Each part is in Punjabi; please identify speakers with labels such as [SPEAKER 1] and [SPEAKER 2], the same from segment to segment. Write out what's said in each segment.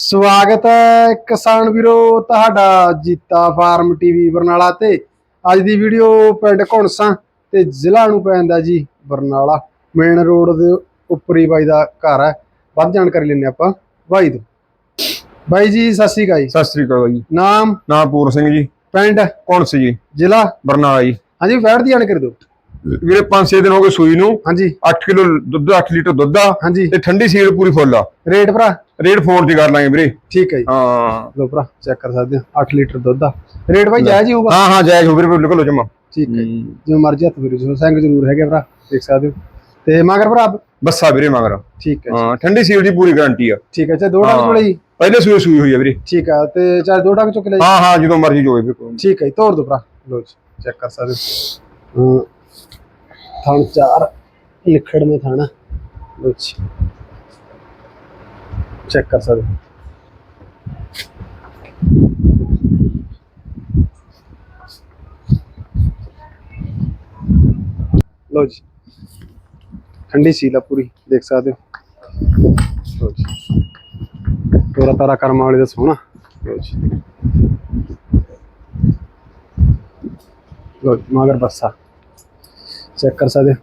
[SPEAKER 1] ਸਵਾਗਤ ਹੈ ਕਿਸਾਨ ਵੀਰੋ ਤੁਹਾਡਾ ਜੀਤਾ ਫਾਰਮ ਟੀਵੀ ਬਰਨਾਲਾ ਤੇ। ਅੱਜ ਦੀ ਵੀਡੀਓ ਪਿੰਡ ਘੁਣਸਾਂ ਤੇ ਜ਼ਿਲ੍ਹਾ ਨੂੰ ਪੈਂਦਾ ਜੀ ਬਰਨਾਲਾ। ਮੇਨ ਰੋਡ ਦੇ ਉੱਪਰ ਹੀ ਬਾਈ ਦਾ ਘਰ ਹੈ। ਵੱਧ ਜਾਣਕਾਰੀ ਲੈਣੇ ਆਪਾਂ। ਬਾਈ ਤੋਂ। ਬਾਈ ਜੀ ਸਤਿ ਸ਼੍ਰੀ ਅਕਾਲ ਜੀ।
[SPEAKER 2] ਸਤਿ ਸ੍ਰੀ ਅਕਾਲ ਜੀ।
[SPEAKER 1] ਨਾਮ?
[SPEAKER 2] ਨਾਮ ਪੂਰ ਸਿੰਘ ਜੀ।
[SPEAKER 1] ਪਿੰਡ?
[SPEAKER 2] ਕੌਣ ਸੀ ਜੀ।
[SPEAKER 1] ਜ਼ਿਲ੍ਹਾ?
[SPEAKER 2] ਬਰਨਾਲਾ ਜੀ।
[SPEAKER 1] ਹਾਂਜੀ ਬੈਠ ਦੀ ਜਾਣਕਾਰੀ ਦਿਓ।
[SPEAKER 2] ਵੀਰੇ 5-6 ਦਿਨ ਹੋ ਗਏ ਸੂਈ ਨੂੰ
[SPEAKER 1] ਹਾਂਜੀ।
[SPEAKER 2] 8 ਕਿਲੋ ਦੁੱਧ 8 ਲੀਟਰ ਦੁੱਧ ਆ
[SPEAKER 1] ਹਾਂਜੀ।
[SPEAKER 2] ਤੇ ਠੰਡੀ ਸੀਲ ਪੂਰੀ ਫੁੱਲ ਆ।
[SPEAKER 1] ਰੇਟ ਭਰਾ?
[SPEAKER 2] ਰੇਟ ਫੋਨ ਤੇ ਕਰ ਲਾਂਗੇ ਵੀਰੇ।
[SPEAKER 1] ਠੀਕ ਹੈ ਜੀ।
[SPEAKER 2] ਹਾਂ।
[SPEAKER 1] ਲੋ ਭਰਾ ਚੈੱਕ ਕਰ ਸਕਦੇ ਹੋ 8 ਲੀਟਰ ਦੁੱਧ ਦਾ ਰੇਟ ਬਾਈ ਜਾਇਜ਼ ਹੀ ਹੋਊਗਾ?
[SPEAKER 2] ਹਾਂ ਹਾਂ ਜਾਇਜ਼ ਹੋ ਵੀਰੇ ਨਿਕਲੋ ਜਮਾ
[SPEAKER 1] ਠੀਕ ਹੈ ਜਿਵੇਂ ਮਰਜ਼ੀ ਹੱਥ ਵੀਰੇ ਸਿੰਘ ਜ਼ਰੂਰ ਹੈਗੇ ਭਰਾ ਦੇਖ ਸਕਦੇ ਹੋ। ਤੇ ਮਗਰ ਭਰਾ?
[SPEAKER 2] ਬੱਸਾ ਵੀਰੇ ਮਗਰ।
[SPEAKER 1] ਠੀਕ ਹੈ
[SPEAKER 2] ਹਾਂ ਠੰਡੀ ਸੀਲ ਦੀ ਪੂਰੀ ਗਾਰੰਟੀ ਆ।
[SPEAKER 1] ਠੀਕ ਹੈ ਤੇ ਦੋ ਡੰਗ ਜੀ
[SPEAKER 2] ਪਹਿਲੇ ਸੂਈ ਸੂਈ ਹੋਈ ਆ ਵੀਰੇ।
[SPEAKER 1] ਠੀਕ ਆ ਤੇ ਚਾਹੇ ਦੋ ਡੰਗ ਚੁੱਕ ਲੈ।
[SPEAKER 2] ਹਾਂ ਹਾਂ ਜਦੋਂ ਮਰਜ਼ੀ ਜੋਏ
[SPEAKER 1] ਠੀਕ ਹੈ ਜੀ, ਤੋੜ ਦੋ ਭਰਾ। ਲੋ ਜੀ ਚੈੱਕ ਕਰ ਸਕਦੇ ਹਾਂ। ਥਣ ਚਾਰ, ਲਿਖੜ ਮੇ ਥਾਣਾ। ਲੋ ਚੈੱਕ ਕਰ ਸਕਦੇ ਲੋ ਜੀ। ਠੰਡੀ ਸੀਲ ਆ ਪੂਰੀ, ਦੇਖ ਸਕਦੇ ਹੋ। ਲੋ ਜੀ। ਤੋਰਾ ਤਾਰਾ ਕਰਮ ਵਾਲੇ ਦਾ ਸੋਹਣਾ। ਲੋ ਜੀ। ਲੋ ਮਗਰ ਬੱਸਾ। ਚੈੱਕ ਕਰ ਸਕਦੇ ਹੋ।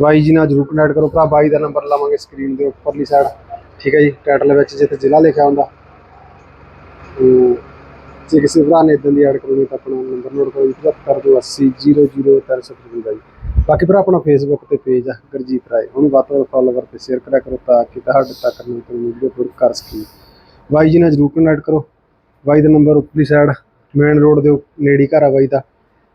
[SPEAKER 1] ਬਾਈ ਜੀ ਨਾਲ ਜਰੂਰ ਕਨੈਕਟ ਕਰੋ ਭਰਾ, ਬਾਈ ਦਾ ਨੰਬਰ ਲਾਵਾਂਗੇ ਸਕਰੀਨ ਦੇ ਉੱਪਰਲੀ ਸਾਈਡ ਠੀਕ ਹੈ ਜੀ ਟਾਈਟਲ ਵਿੱਚ ਜਿੱਥੇ ਜ਼ਿਲ੍ਹਾ ਲਿਖਿਆ ਹੁੰਦਾ। ਜੇ ਕਿਸੇ ਭਰਾ ਨੇ ਇਦਾਂ ਦੀ ਐਡ ਕਰਨੀ ਤਾਂ ਆਪਣਾ ਨੰਬਰ ਨੋਟ ਕਰੋ 7580000355 ਜੀ। ਬਾਕੀ ਭਰਾ, ਆਪਣਾ ਫੇਸਬੁੱਕ ਤੇ ਪੇਜ ਆ, ਗੁਰਜੀਤ ਰਾਏ। ਉਹਨੂੰ ਵੱਧ ਤੋਂ ਵੱਧ ਫਾਲੋਵਰ ਤੇ ਸ਼ੇਅਰ ਕਰਿਆ ਕਰੋ ਤਾਂ ਕਿ ਤੁਹਾਡੇ ਤੱਕ ਨਵੀਂ ਵੀਡੀਓ ਅਪਲੋਡ ਕਰ ਸਕੀਏ। ਬਾਈ ਜੀ ਨਾਲ ਜਰੂਰ ਕਨੈਕਟ ਕਰੋ। ਬਾਈ ਦਾ ਨੰਬਰ ਉੱਪਰਲੀ ਸਾਈਡ ਮੇਨ ਰੋਡ ਦੇ ਨੇੜੀ ਘਰ ਆ ਬਾਈ ਦਾ।